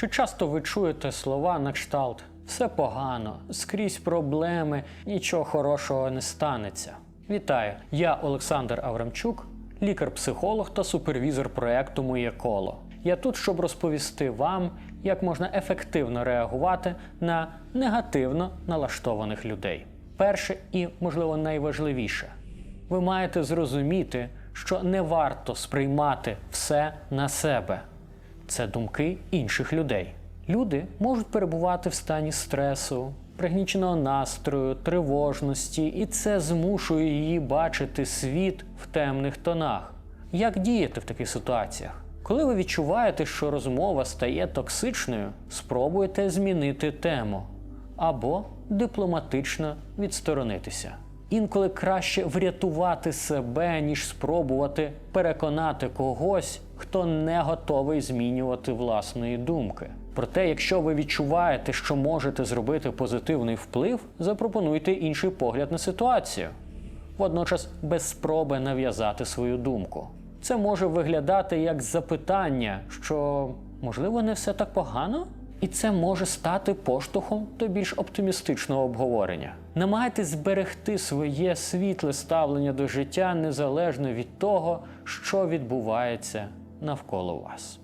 Чи часто ви чуєте слова на кшталт все погано, скрізь проблеми, нічого хорошого не станеться? Вітаю! Я Олександр Аврамчук, лікар-психолог та супервізор проекту Моє коло. Я тут, щоб розповісти вам, як можна ефективно реагувати на негативно налаштованих людей. Перше і, можливо, найважливіше, ви маєте зрозуміти, що не варто сприймати все на себе. Це думки інших людей. Люди можуть перебувати в стані стресу, пригніченого настрою, тривожності, і це змушує її бачити світ в темних тонах. Як діяти в таких ситуаціях? Коли ви відчуваєте, що розмова стає токсичною, спробуйте змінити тему або дипломатично відсторонитися. Інколи краще врятувати себе, ніж спробувати переконати когось, хто не готовий змінювати власної думки. Проте, якщо ви відчуваєте, що можете зробити позитивний вплив, запропонуйте інший погляд на ситуацію, водночас без спроби нав'язати свою думку. Це може виглядати як запитання, що можливо не все так погано, і це може стати поштовхом до більш оптимістичного обговорення. Намагайтесь зберегти своє світле ставлення до життя незалежно від того, що відбувається навколо вас.